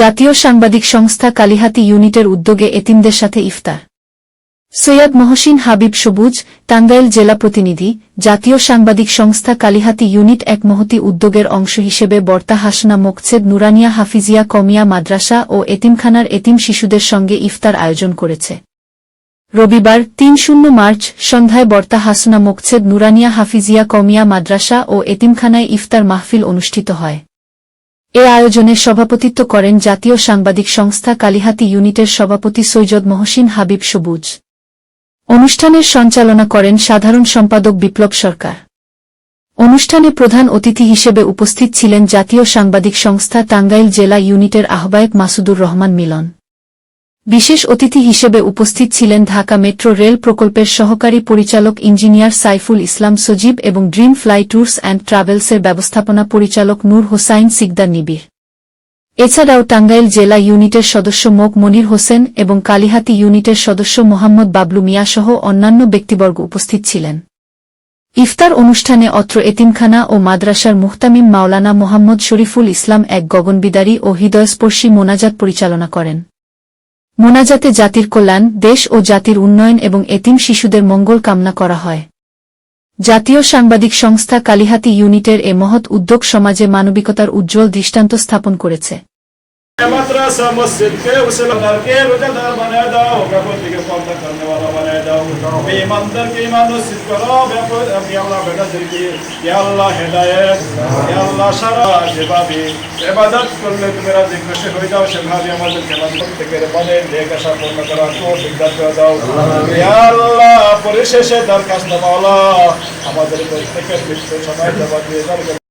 জাতীয় সাংবাদিক সংস্থা কালিহাতি ইউনিটের উদ্যোগে এতিমদের সাথে ইফতার। সৈয়দ মহসিন হাবিব সবুজ, টাঙ্গাইল জেলা প্রতিনিধি, জাতীয় সাংবাদিক সংস্থা কালিহাতি ইউনিট এক মহতি উদ্যোগের অংশ হিসেবে বর্তা হাসনা মোকছেদ নুরানিয়া হাফিজিয়া কমিয়া মাদ্রাসা ও এতিমখানার এতিম শিশুদের সঙ্গে ইফতার আয়োজন করেছে। রবিবার তিন শূন্য মার্চ সন্ধ্যায় বর্তা হাসনা মোকছেদ নুরানিয়া হাফিজিয়া কমিয়া মাদ্রাসা ও এতিমখানায় ইফতার মাহফিল অনুষ্ঠিত হয়। এ আয়োজনে সভাপতিত্ব করেন জাতীয় সাংবাদিক সংস্থা কালিহাতি ইউনিটের সভাপতি সৈয়দ মহসিন হাবিব সবুজ। অনুষ্ঠানের সঞ্চালনা করেন সাধারণ সম্পাদক বিপ্লব সরকার। অনুষ্ঠানে প্রধান অতিথি হিসেবে উপস্থিত ছিলেন জাতীয় সাংবাদিক সংস্থা টাঙ্গাইল জেলা ইউনিটের আহ্বায়ক মাসুদুর রহমান মিলন। বিশেষ অতিথি হিসেবে উপস্থিত ছিলেন ঢাকা মেট্রো রেল প্রকল্পের সহকারী পরিচালক ইঞ্জিনিয়ার সাইফুল ইসলাম সজীব এবং ড্রিম ফ্লাই ট্যুরস অ্যান্ড ট্রাভেলসের ব্যবস্থাপনা পরিচালক নূর হোসাইন সিকদার নিবির এছাড়াও টাঙ্গাইল জেলা ইউনিটের সদস্য মোক মনির হোসেন এবং কালিহাতি ইউনিটের সদস্য মোহাম্মদ বাবলু মিয়া সহ অন্যান্য ব্যক্তিবর্গ উপস্থিত ছিলেন। ইফতার অনুষ্ঠানে অত্র এতিমখানা ও মাদ্রাসার মুহতামিম মাওলানা মোহাম্মদ শরীফুল ইসলাম এক গগনবিদারী ও হৃদয়স্পর্শী মোনাজাত পরিচালনা করেন। মোনাজাতে জাতির কল্যাণ, দেশ ও জাতির উন্নয়ন এবং এতিম শিশুদের মঙ্গল কামনা করা হয়। জাতীয় সাংবাদিক সংস্থা কালিহাতি ইউনিটের এ মহৎ উদ্যোগ সমাজে মানবিকতার উজ্জ্বল দৃষ্টান্ত স্থাপন করেছে। مدرسہ مسجد کے اسلام کے روزہ بنا دو کفر کے پردہ کرنے والا بنا دو بے مندر کے ایمان نصیب کرو یا اللہ بیٹا زندگی یا اللہ ہدایت یا اللہ সারা যেভাবে ইবাদত করলে তোমরা যে খুশি হয়ে যাও সেভাবে আমাদের খেলাধুলা থেকে বলে নেক আশা পূর্ণ করার তৌফিক দান করে দাও ইয়া আল্লাহ পরিশেষে দরখাস্ত মাওলা আমাদের প্রত্যেকের বিশ্ব সময় জবাব দিয়ে